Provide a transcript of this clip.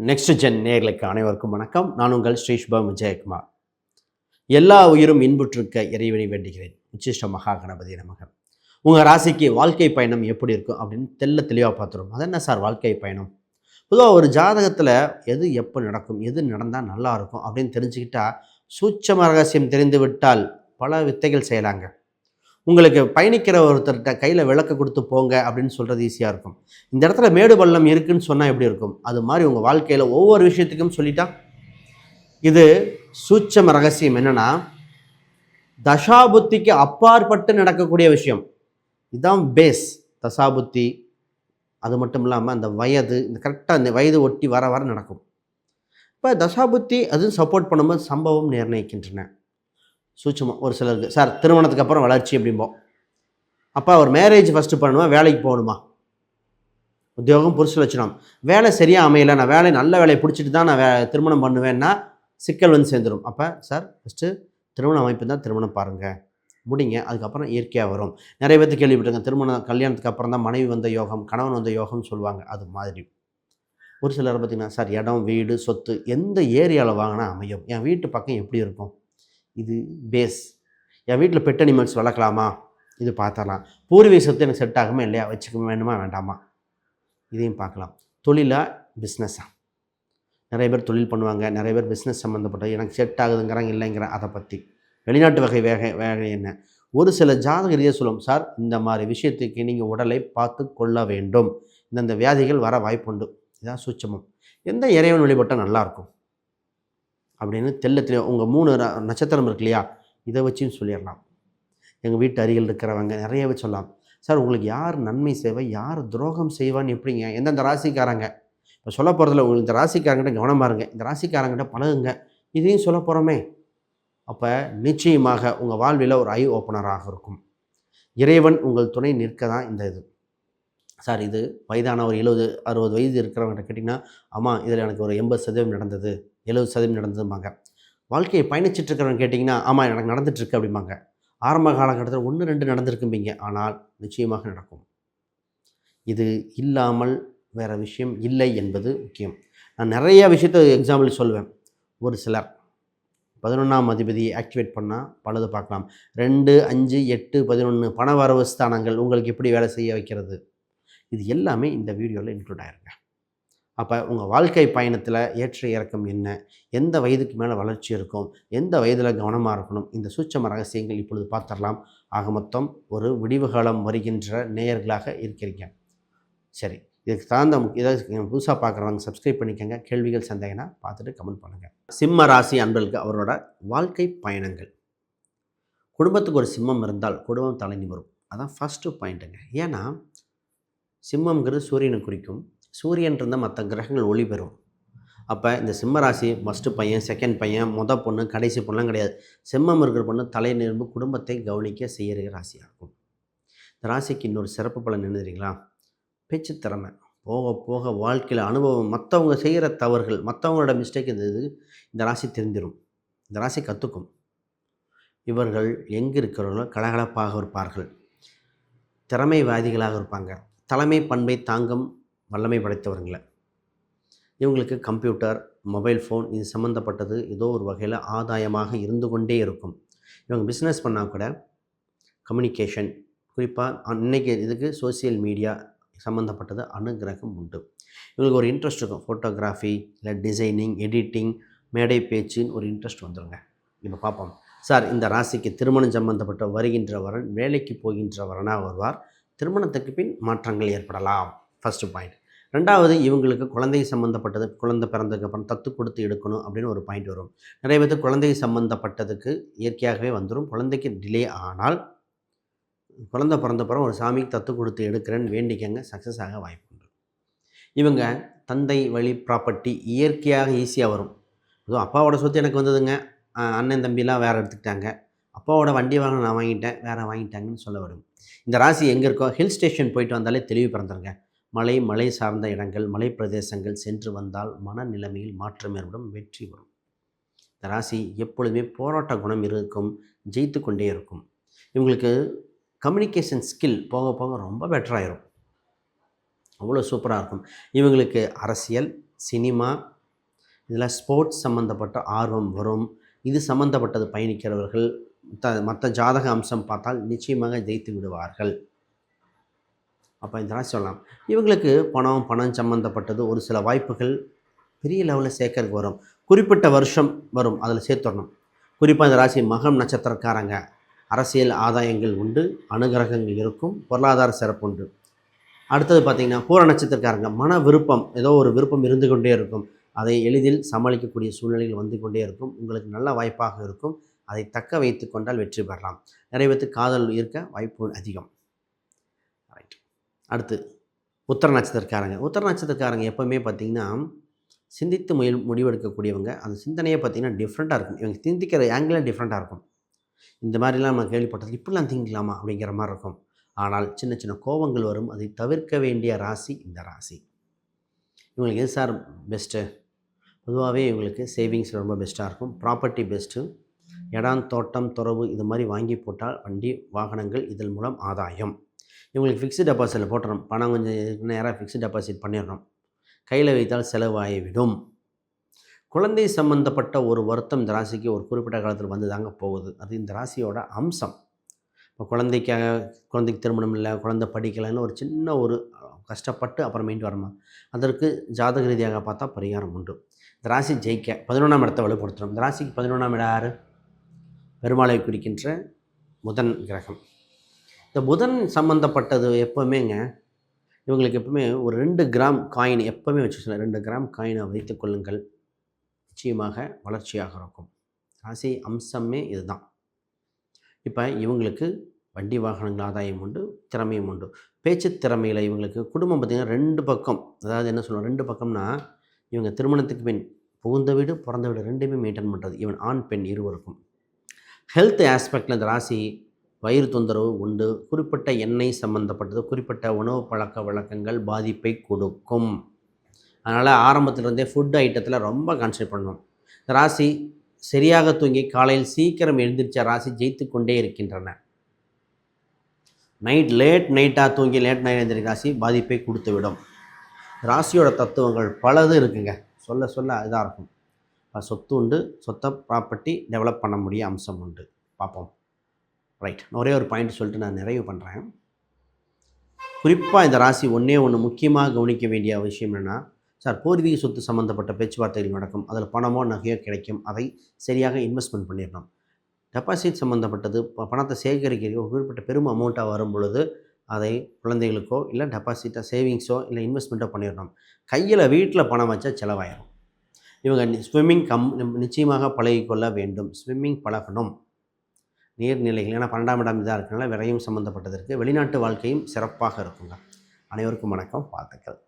Next gen நேர்களுக்கு அனைவருக்கும் வணக்கம். நான் உங்கள் ஸ்ரீஷ்பம் விஜயகுமார். எல்லா உயிரும் இன்புற்றிருக்க இறைவனை வேண்டுகிறேன். உச்சிஷ்ட மகா கணபதி நமக. உங்கள் ராசிக்கு வாழ்க்கை பயணம் எப்படி இருக்கும் அப்படின்னு தெல்ல தெளிவாக பார்த்துரும் அது என்ன சார் வாழ்க்கை பயணம்? பொதுவாக ஒரு ஜாதகத்தில் எது எப்போ நடக்கும் எது நடந்தால் நல்லா இருக்கும் அப்படின்னு தெரிஞ்சுக்கிட்டா சூட்சம ரகசியம் தெரிந்து விட்டால் பல வித்தைகள் செய்யலாங்க. உங்களுக்கு பயணிக்கிற ஒருத்தர்கிட்ட கையில் விளக்க கொடுத்து போங்க அப்படின்னு சொல்கிறது ஈஸியாக இருக்கும். இந்த இடத்துல மேடு பள்ளம் இருக்குன்னு சொன்னால் எப்படி இருக்கும்? அது மாதிரி உங்கள் வாழ்க்கையில் ஒவ்வொரு விஷயத்துக்கும் சொல்லிட்டா? இது சூட்சம ரகசியம். என்னென்னா தசாபுத்திக்கு அப்பாற்பட்டு நடக்கக்கூடிய விஷயம். இதுதான் பேஸ் தசாபுத்தி அது மட்டும் இல்லாமல் அந்த வயது இந்த கரெக்டாக அந்த வயது ஒட்டி வர வர நடக்கும். இப்போ தசாபுத்தி அது சப்போர்ட் பண்ணும்போது சம்பவம் நிர்ணயிக்கின்றன. சூட்சமாக ஒரு சிலருக்கு. சார் திருமணத்துக்கு அப்புறம் வளர்ச்சி அப்படிம்போம் அப்போ ஒரு மேரேஜ் ஃபஸ்ட்டு பண்ணணுமா வேலைக்கு போகணுமா? உத்தியோகம் புரிசு வச்சிடும் வேலை சரியாக அமையலை. நான் வேலை நல்ல வேலையை பிடிச்சிட்டு தான் நான் வே திருமணம் பண்ணுவேன்னா சிக்கல் வந்து சேர்ந்துடும் அப்போ சார் ஃபஸ்ட்டு திருமண அமைப்பு தான் திருமணம் பாருங்கள் முடிங்க. அதுக்கப்புறம் இயற்கையாக வரும். நிறைய பேர்த்து கேள்விப்பட்டிருக்கேன். திருமணம் கல்யாணத்துக்கு அப்புறம் தான் மனைவி வந்த யோகம் கணவன் வந்த யோகம்னு சொல்லுவாங்க. அது மாதிரி. ஒரு சிலர் பார்த்திங்கன்னா சார் இடம் வீடு சொத்து எந்த ஏரியாவில் வாங்கினா அமையும்? என் வீட்டு பக்கம் எப்படி இருக்கும்? இது பேஸ் என் வீட்டில் பெட் அனிமல்ஸ் வளர்க்கலாமா? இது பார்த்தரலாம் பூர்வீக சொத்து எனக்கு செட் ஆகுமா இல்லையா? வச்சுக்க வேணுமா வேண்டாமா? இதையும் பார்க்கலாம். தொழிலா பிஸ்னஸா நிறைய பேர் தொழில் பண்ணுவாங்க. நிறைய பேர் பிஸ்னஸ் சம்மந்தப்பட்ட எனக்கு செட் ஆகுதுங்கிறாங்க இல்லைங்கிற அதை பற்றி வெளிநாட்டு வகை வேக வேலை என்ன? ஒரு சில ஜாதக ரீதியாக சொல்லும் சார் இந்த மாதிரி விஷயத்துக்கு நீங்கள் உடலை பார்த்து கொள்ள வேண்டும். இந்தந்த வியாதிகள் வர வாய்ப்புண்டு. இதான் சூட்சமம். எந்த இறைவன் வழிபட்டால் நல்லாயிருக்கும் அப்படின்னு தெல்ல உங்கள் மூணு நட்சத்திரம் இருக்கு இல்லையா? இதை வச்சும் சொல்லிடலாம். எங்கள் வீட்டு அருகில் இருக்கிறவங்க நிறையவே சொல்லலாம். சார் உங்களுக்கு யார் நன்மை செய்வா? யார் துரோகம் செய்வான்னு எப்படிங்க? எந்தெந்த ராசிக்காரங்க? இப்போ சொல்ல போகிறதுல உங்களுக்கு இந்த ராசிக்காரங்கிட்ட கவனமாக இருங்க. இந்த ராசிக்காரங்கிட்ட பழகுங்க. இதையும் சொல்ல போகிறோமே அப்போ நிச்சயமாக உங்கள் வாழ்வில் ஒரு ஐ ஓப்பனராக இருக்கும். இறைவன் உங்கள் துணை நிற்க தான் இந்த இது. சார் இது வயதான ஒரு எழுபது அறுபது வயது இருக்கிறவங்ககிட்ட கேட்டிங்கன்னா ஆமாம் இதில் எனக்கு ஒரு எண்பது சதவீதம் நடந்தது. எழுபது சதவீதம் நடந்ததும்பாங்க. வாழ்க்கையை பயணிச்சுட்டு இருக்கிறவங்க கேட்டிங்கன்னா ஆமாம் எனக்கு நடந்துட்டுருக்கு அப்படிம்பாங்க. ஆரம்ப காலகட்டத்தில் ஒன்று ரெண்டு நடந்திருக்கும்பீங்க. ஆனால் நிச்சயமாக நடக்கும். இது இல்லாமல் வேறு விஷயம் இல்லை என்பது முக்கியம். நான் நிறையா விஷயத்த எக்ஸாம்பிள் சொல்லுவேன் ஒரு சிலர் பதினொன்றாம் அதிபதியை ஆக்டிவேட் பண்ணால் பலது பார்க்கலாம். ரெண்டு அஞ்சு எட்டு பதினொன்று பண வரவு ஸ்தானங்கள் உங்களுக்கு எப்படி வேலை செய்ய வைக்கிறது? இது எல்லாமே இந்த வீடியோவில் இன்க்ளூட் ஆயிருங்க. அப்போ உங்கள் வாழ்க்கை பயணத்தில் ஏற்ற இறக்கம் என்ன? எந்த வயதுக்கு மேலே வளர்ச்சி இருக்கும்? எந்த வயதில் கவனமாக இருக்கணும்? இந்த சூட்சம ரகசியங்கள் இப்பொழுது பார்த்துடலாம். ஆக மொத்தம் ஒரு விடிவு காலம் வருகின்ற நேயர்களாக இருக்கிறீங்க. சரி இதுக்கு தகுந்த முக்கிய ஏதாவது புதுசாக பார்க்குறவங்க சப்ஸ்கிரைப் பண்ணிக்கோங்க. கேள்விகள் சந்தேகனா பார்த்துட்டு கமெண்ட் பண்ணுங்கள் சிம்ம ராசி அன்பர்களுக்கு அவரோட வாழ்க்கை பயணங்கள். குடும்பத்துக்கு ஒரு சிம்மம் இருந்தால் குடும்பம் தலை நிமிரும் அதான் ஃபஸ்ட்டு பாயிண்ட்டுங்க ஏன்னா சிம்மங்கிறது சூரியனை குறிக்கும். சூரியன் இருந்தால் மற்ற கிரகங்கள் ஒளி பெறும். அப்போ இந்த சிம்ம ராசி ஃபஸ்ட்டு பையன் செகண்ட் பையன் மொத பொண்ணு கடைசி பொண்ணுலாம் கிடையாது. சிம்மம் இருக்கிற பொண்ணு தலை நிரும்பு குடும்பத்தை கவனிக்க செய்கிற ராசியாக இருக்கும். இந்த ராசிக்கு இன்னொரு சிறப்பு பலன் என்ன தெரியுங்களா? பேச்சு திறமை. போக போக வாழ்க்கையில் அனுபவம் மற்றவங்க செய்கிற தவறுகள் மற்றவங்களோட மிஸ்டேக் இந்த இது இந்த ராசி தெரிஞ்சிடும் இந்த ராசி கற்றுக்கும் இவர்கள் எங்கே இருக்கிறவர்களோ கலகலப்பாக இருப்பார்கள். திறமைவாதிகளாக இருப்பாங்க. தலைமை பண்பை தாங்கும் வல்லமை படைத்தவர்களை இவங்களுக்கு கம்ப்யூட்டர் மொபைல் ஃபோன் இது சம்மந்தப்பட்டது ஏதோ ஒரு வகையில் ஆதாயமாக இருந்து கொண்டே இருக்கும். இவங்க பிஸ்னஸ் பண்ணால் கூட கம்யூனிகேஷன் குறிப்பாக இன்னைக்கு இதுக்கு சோஷியல் மீடியா சம்மந்தப்பட்டது அனுகிரகம் உண்டு. இவங்களுக்கு ஒரு இன்ட்ரெஸ்ட் இருக்கும். ஃபோட்டோகிராஃபி இல்லை டிசைனிங் எடிட்டிங் மேடை பேச்சுன்னு ஒரு இன்ட்ரெஸ்ட் வந்துடுங்க இப்போ பார்ப்போம் சார் இந்த ராசிக்கு திருமணம் சம்பந்தப்பட்ட வருகின்றவரன் வேலைக்கு போகின்றவரனாக வருவார் திருமணத்துக்கு பின் மாற்றங்கள் ஏற்படலாம். ஃபஸ்ட்டு பாயிண்ட் ரெண்டாவது இவங்களுக்கு குழந்தை சம்மந்தப்பட்டது குழந்தை பிறந்ததுக்கு அப்புறம் தத்து கொடுத்து எடுக்கணும் அப்படின்னு ஒரு பாயிண்ட் வரும். நிறைய பேருக்கு குழந்தை சம்மந்தப்பட்டதுக்கு இயற்கையாகவே வந்துடும் குழந்தைக்கு டிலே ஆனால் குழந்தை பிறந்தப்புறம் ஒரு சாமிக்கு தத்து கொடுத்து எடுக்கிறேன்னு வேண்டிக்கங்க சக்ஸஸ் ஆக வாய்ப்பு உண்டு. இவங்க தந்தை வழி ப்ராப்பர்ட்டி இயற்கையாக ஈஸியாக வரும். அதுவும் அப்பாவோட சொத்து எனக்கு வந்ததுங்க. அண்ணன் தம்பிலாம் வேறு எடுத்துக்கிட்டாங்க. அப்பாவோட வண்டி வாகனம் நான் வாங்கிட்டேன் வேறு வாங்கிட்டாங்கன்னு சொல்ல வரும். இந்த ராசி எங்கே இருக்கோ ஹில் ஸ்டேஷன் போயிட்டு வந்தாலே தெளிவு பிறந்துருங்க. மலை மலை சார்ந்த இடங்கள் மலை பிரதேசங்கள் சென்று வந்தால் மனநிலைமையில் மாற்றம் ஏற்படும் வெற்றி வரும். இந்த ராசி எப்பொழுதுமே போராட்ட குணம் இருக்கும் ஜெயித்து கொண்டே இருக்கும். இவங்களுக்கு கம்யூனிகேஷன் ஸ்கில் போக போக ரொம்ப பெட்டராயிரும் அவ்வளோ சூப்பராக இருக்கும். இவங்களுக்கு அரசியல் சினிமா இதில் ஸ்போர்ட்ஸ் சம்மந்தப்பட்ட ஆர்வம் வரும். இது சம்மந்தப்பட்டது பயணிக்கிறவர்கள் த மற்ற ஜாதக அம்சம் பார்த்தால் நிச்சயமாக ஜெயித்து விடுவார்கள். அப்போ இந்த சொல்லலாம். இவங்களுக்கு பணம் பணம் சம்மந்தப்பட்டது ஒரு சில வாய்ப்புகள் பெரிய லெவலில் சேர்க்கறதுக்கு வரும். குறிப்பிட்ட வருஷம் வரும் அதில் சேர்த்துடணும். குறிப்பாக இந்த ராசி மகம் நட்சத்திரக்காரங்க அரசியல் ஆதாயங்கள் உண்டு அனுகிரகங்கள் இருக்கும் பொருளாதார சிறப்பு உண்டு. அடுத்தது பார்த்திங்கன்னா பூர நட்சத்திரக்காரங்க மன விருப்பம் ஏதோ ஒரு விருப்பம் இருந்து கொண்டே இருக்கும். அதை எளிதில் சமாளிக்கக்கூடிய சூழ்நிலைகள் வந்து கொண்டே இருக்கும். உங்களுக்கு நல்ல வாய்ப்பாக இருக்கும். அதை தக்க வைத்து கொண்டால் வெற்றி பெறலாம். நிறைய பேர்த்துக்கு காதல் இருக்க வாய்ப்பு அதிகம். அடுத்து உத்தர நட்சத்திரக்காரங்க. உத்தர நட்சத்திரக்காரங்க எப்போவுமே பார்த்திங்கன்னா சிந்தித்து முயல் முடிவெடுக்கக்கூடியவங்க. அந்த சிந்தனையே பார்த்திங்கன்னா டிஃப்ரெண்ட்டாக இருக்கும். இவங்க சிந்திக்கிற ஆங்கிளே டிஃப்ரெண்ட்டாக இருக்கும். இந்த மாதிரிலாம் நம்ம கேள்விப்பட்டது இப்படிலாம் திங்கலாமா அப்படிங்கிற மாதிரி இருக்கும். ஆனால் சின்ன சின்ன கோபங்கள் வரும். அதை தவிர்க்க வேண்டிய ராசி இந்த ராசி. இவங்களுக்கு எது சார் பெஸ்ட்டு பொதுவாகவே இவங்களுக்கு சேவிங்ஸ் ரொம்ப பெஸ்ட்டாக இருக்கும். ப்ராப்பர்ட்டி பெஸ்ட்டு இடம் தோட்டம் துறவு இது மாதிரி வாங்கி போட்டால் வண்டி வாகனங்கள் இதன் மூலம் ஆதாயம். இவங்களுக்கு ஃபிக்ஸ்டு டெபாசிட்டில் போட்டுறோம். பணம் கொஞ்சம் நேராக ஃபிக்ஸ்டு டெபாசிட் பண்ணிடுறோம். கையில் வைத்தால் செலவாகிவிடும். குழந்தை சம்பந்தப்பட்ட ஒரு வருத்தம் இந்த ராசிக்கு ஒரு குறிப்பிட்ட காலத்தில் வந்து தாங்க போகுது. அது இந்த ராசியோட அம்சம். இப்போ குழந்தைக்காக குழந்தைக்கு திருமணம் இல்லை குழந்தை படிக்கலைன்னு ஒரு சின்ன ஒரு கஷ்டப்பட்டு அப்புறம் மீண்டு வரணும் அதற்கு ஜாதக ரீதியாக பார்த்தா பரிகாரம் உண்டு. இந்த ராசி ஜெயிக்க பதினொன்றாம் இடத்தை வலுப்படுத்துகிறோம் இந்த ராசிக்கு பதினொன்றாம் இடம் யார்? பெருமாளை குறிக்கின்ற முதன் கிரகம். இந்த புதன் சம்மந்தப்பட்டது எப்போவுமேங்க இவங்களுக்கு எப்பவுமே ஒரு ரெண்டு கிராம் காயின் எப்போவுமே வச்சு ரெண்டு கிராம் காயினை வைத்து கொள்ளுங்கள். நிச்சயமாக வளர்ச்சியாக இருக்கும். ராசி அம்சமே இதுதான். இப்போ இவங்களுக்கு வண்டி வாகனங்கள் ஆதாயம் உண்டு திறமையும் உண்டு. பேச்சு திறமையில் இவங்களுக்கு குடும்பம் பார்த்திங்கன்னா ரெண்டு பக்கம் அதாவது என்ன சொல்லணும் ரெண்டு பக்கம்னா இவங்க திருமணத்துக்கு பின் புகுந்த வீடு பிறந்த வீடு ரெண்டுமே மெயின்டைன் பண்ணுறது இவன் ஆண் பெண் இருவருக்கும். ஹெல்த் ஆஸ்பெக்டில் இந்த ராசி வயிறு தொந்தரவு உண்டு. குறிப்பிட்ட எண்ணெய் சம்மந்தப்பட்டது குறிப்பிட்ட உணவு பழக்க வழக்கங்கள் பாதிப்பை கொடுக்கும். அதனால் ஆரம்பத்திலிருந்தே ஃபுட் ஐட்டத்தில் ரொம்ப கான்சன்ட்ரேட் பண்ணணும். இந்த ராசி சரியாக தூங்கி காலையில் சீக்கிரம் எழுந்திரிச்ச ராசி ஜெயித்து கொண்டே இருக்கின்றன. நைட் லேட் நைட்டாக தூங்கி லேட் நைட் எழுந்திரி ராசி பாதிப்பை கொடுத்து விடும் ராசியோட தத்துவங்கள் பலது இருக்குங்க. சொல்ல சொல்ல இதாக இருக்கும். சொத்து உண்டு சொத்தை ப்ராப்பர்ட்டி டெவலப் பண்ண முடிய அம்சம் உண்டு. பார்ப்போம். ரைட் ஒரே ஒரு பாயிண்ட் சொல்லிட்டு நான் நிறைவு பண்ணுறேன் குறிப்பாக இந்த ராசி ஒன்றே ஒன்று முக்கியமாக கவனிக்க வேண்டிய விஷயம் என்னென்னா சார் பூர்வீக சொத்து சம்மந்தப்பட்ட பேச்சுவார்த்தைகள் நடக்கும். அதில் பணமோ நகையோ கிடைக்கும். அதை சரியாக இன்வெஸ்ட்மெண்ட் பண்ணிடணும். டெபாசிட் சம்மந்தப்பட்டது ப- பணத்தை சேகரிக்க ஒரு குறிப்பிட்ட பெரும் அமௌண்ட்டாக வரும் பொழுது அதை குழந்தைகளுக்கோ இல்லை டெபாசிட்டாக சேவிங்ஸோ இல்லை இன்வெஸ்ட்மெண்ட்டோ பண்ணிடணும். கையில் வீட்டில் பணம் வச்சால் செலவாயிடும் இவங்க ஸ்விம்மிங் கம் நிச்சயமாக பழகிக்கொள்ள வேண்டும். ஸ்விம்மிங் பழகணும். நீர்நிலைகள் ஏன்னா பன்னெண்டாம் இடம் இதாக இருக்கனால விரையும் சம்மந்தப்பட்டதற்கு வெளிநாட்டு வாழ்க்கையும் சிறப்பாக இருக்குங்க. அனைவருக்கும் வணக்கம். வாழ்த்துக்கள்.